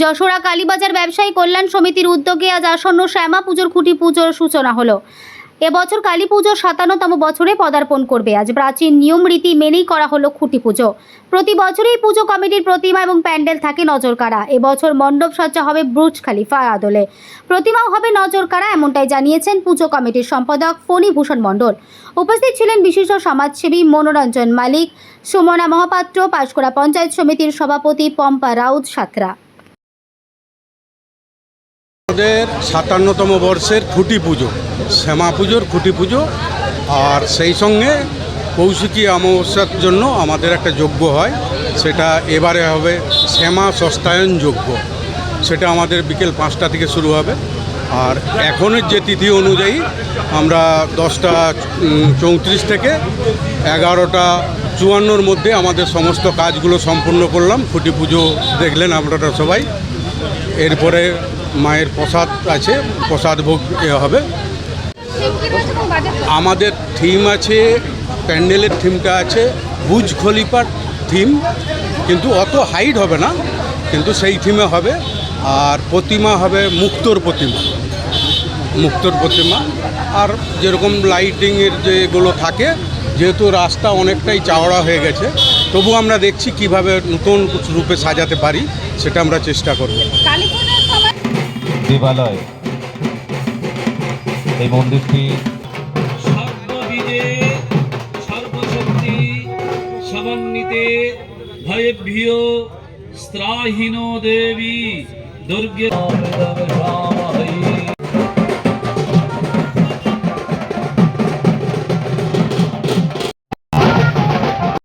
যশোরা কালীবাজার ব্যবসায়ী কল্যাণ সমিতির উদ্যোগে আজ আসন্ন শ্যামা পুজোর খুঁটি পুজোর সূচনা হলো। এবছর কালী পুজোর সাতান্নতম বছরে পদার্পণ করবে। আজ প্রাচীন নিয়ম রীতি মেনেই করা হলো খুঁটি পুজো। প্রতি বছরই পুজো কমিটির প্রতিমা এবং প্যান্ডেল থাকে নজর কাড়া এবছর মণ্ডপ সজ্জা হবে ব্রুজ খালিফা আদলে। প্রতিমাও হবে নজর কাড়া এমনটাই জানিয়েছেন পুজো কমিটির সম্পাদক ফণীভূষণ মণ্ডল। উপস্থিত ছিলেন বিশিষ্ট সমাজসেবী মনোরঞ্জন মালিক, সুমনা মহাপাত্র, পাঁশকুড়া পঞ্চায়েত সমিতির সভাপতি পম্পা রাউত সাতরা। আমাদের সাতান্নতম বর্ষের খুঁটি পুজো, শ্যামা পুজোর খুঁটি পুজো। আর সেই সঙ্গে কৌশিকী অমাবস্যার জন্য আমাদের একটা যজ্ঞ হয়, সেটা এবারে হবে শ্যামা সস্তায়ন যজ্ঞ। সেটা আমাদের বিকেল পাঁচটা থেকে শুরু হবে। আর এখনের যে তিথি অনুযায়ী আমরা দশটা চৌত্রিশ থেকে এগারোটা, চুয়ান্নর মধ্যে আমাদের সমস্ত কাজগুলো সম্পূর্ণ করলাম। খুঁটি পুজো দেখলেন আপনারা সবাই। এরপরে মায়ের প্রসাদ আছে, প্রসাদ ভোগ হবে। আমাদের থিম আছে, প্যান্ডেলের থিমটা আছে বুজ খলিফার থিম কিন্তু অত হাইট হবে না, কিন্তু সেই থিমে হবে। আর প্রতিমা হবে মুক্তোর প্রতিমা। মুক্তোর প্রতিমা। আর যেরকম লাইটিংয়ের যেগুলো থাকে যেহেতু রাস্তা অনেকটাই চাওড়া হয়ে গেছে তবু আমরা দেখছি কীভাবে নতুন রূপে সাজাতে পারি সেটা আমরা চেষ্টা করব। দেবালয়। এই মন্দিরটি সর্ববিদে সর্বশক্তি সমন্বিতে ভয়েভ্যো স্ত্রাহীনো দেবী দুর্গে